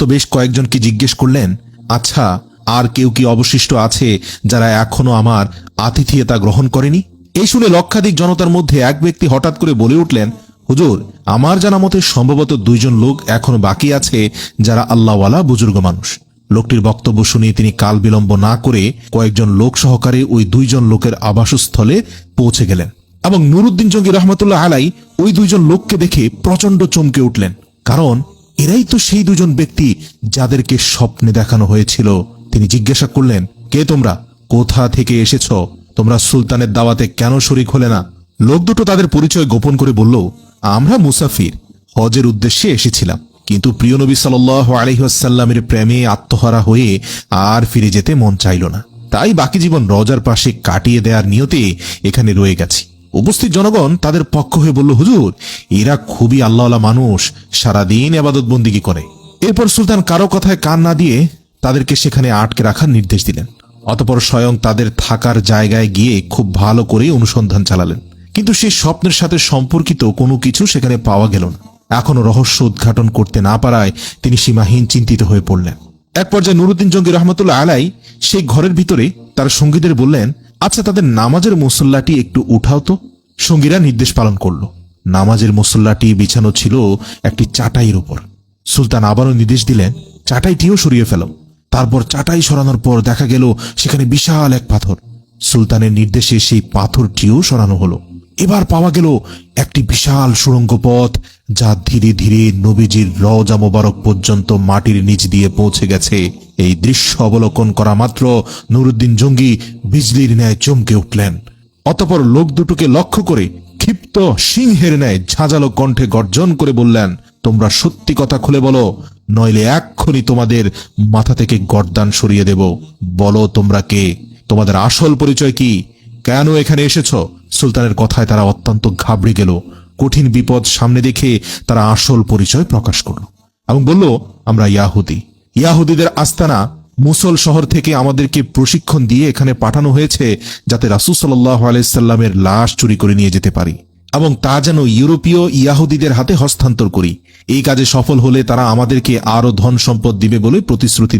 তো বেশ কয়েকজনকে জিজ্ঞেস করলেন আচ্ছা আর কেউ কি অবশিষ্ট আছে যারা এখনও আমার আতিথিয়তা গ্রহণ করেনি? এই শুনে লক্ষাধিক জনতার মধ্যে এক ব্যক্তি হঠাৎ করে বলে উঠলেন, হুজুর, আমার জানা মতে সম্ভবত দুইজন লোক এখনও বাকি আছে যারা আল্লাহওয়ালা বুজুর্গ মানুষ। লোকটির বক্তব্য শুনে তিনি কাল বিলম্ব না করে কয়েকজন লোক সহকারে ওই দুইজন লোকের আবাসস্থলে পৌঁছে গেলেন এবং নুরুদ্দিন জঙ্গি রহমতুল্লাহ আলাই ওই দুইজন লোককে দেখে প্রচণ্ড চমকে উঠলেন। কারণ এরাই তো সেই দুজন ব্যক্তি যাদেরকে স্বপ্নে দেখানো হয়েছিল। তিনি জিজ্ঞাসা করলেন, কে তোমরা? কোথা থেকে এসেছ? তোমরা সুলতানের দাওয়াতে কেন শরিক হলে না? লোক দুটো তাদের পরিচয় গোপন করে বলল, আমরা মুসাফির, হজের উদ্দেশ্যে এসেছিলাম। কিন্তু প্রিয় নবী সাল আলহিহাসাল্লামের প্রেমে আত্মহারা হয়ে আর ফিরে যেতে মন চাইল না। তাই বাকি জীবন রজার পাশে কাটিয়ে দেওয়ার নিয়তে এখানে রয়ে গেছি। উপস্থিত জনগণ তাদের পক্ষ হয়ে বলল, হুজুর, এরা খুবই আল্লাহওয়ালা মানুষ, সারাদিন আবাদত বন্দিগি করে? এরপর সুলতান কারও কথায় কান না দিয়ে তাদেরকে সেখানে আটকে রাখার নির্দেশ দিলেন। অতপর স্বয়ং তাদের থাকার জায়গায় গিয়ে খুব ভালো করে অনুসন্ধান চালালেন। কিন্তু সেই স্বপ্নের সাথে সম্পর্কিত কোনো কিছু সেখানে পাওয়া গেল না। এখনও রহস্য উদ্ঘাটন করতে না পারায় তিনি সীমাহীন চিন্তিত হয়ে পড়লেন। এক পর্যায়ে নুরুদ্দিন জঙ্গি রহমতুল্লাহ আলাই সেই ঘরের ভিতরে তার সঙ্গীদের বললেন আচ্ছা তাদের নামাজের মুসল্লাটি একটু উঠাও তো। সঙ্গীরা নির্দেশ পালন করল। নামাজের মুসল্লাটি বিছানো ছিল একটি চাটাইয়ের উপর। সুলতান আবারও নির্দেশ দিলেন, চাটাইটিও সরিয়ে ফেলো। তারপর চাটাই সরানোর পর দেখা গেল, সেখানে বিশাল এক পাথর। সুলতানের নির্দেশে সেই পাথরটিও সরানো হলো। এবার পাওয়া গেল একটি বিশাল সুড়ঙ্গ পথ, যা ধীরে ধীরে নবীজির রওজা মোবারক পর্যন্ত মাটির নিচ দিয়ে পৌঁছে গেছে। এই দৃশ্য অবলোকন করা মাত্র নুরুদ্দিন জঙ্গি বিজলির ন্যায় চমকে উঠলেন। অতপর লোক দুটোকে লক্ষ্য করে ক্ষিপ্ত সিংহের ন্যায় ঝাঁঝালো কণ্ঠে গর্জন করে বললেন, তোমরা সত্যি কথা খুলে বলো, নইলে এক্ষুনি তোমাদের মাথা থেকে গর্দান সরিয়ে দেব। বলো তোমরা কে? তোমাদের আসল পরিচয় কি? কেন এখানে এসেছ? সুলতানের কথায় তারা অত্যন্ত ঘাবড়ে গেল। কঠিন বিপদ সামনে দেখে তারা আসল পরিচয় প্রকাশ করল এবং বলল, আমরা ইয়াহুদি। ইয়াহুদিদের আস্তানা মুসল শহর থেকে আমাদেরকে প্রশিক্ষণ দিয়ে এখানে পাঠানো হয়েছে যাতে রাসুল সাল্লাহ আলাইসাল্লামের লাশ চুরি করে নিয়ে যেতে পারি এবং তা যেন ইউরোপীয় ইয়াহুদিদের হাতে হস্তান্তর করি। এই কাজে সফল হলে তারা আমাদেরকে আরও ধন সম্পদ দিবে বলে প্রতিশ্রুতি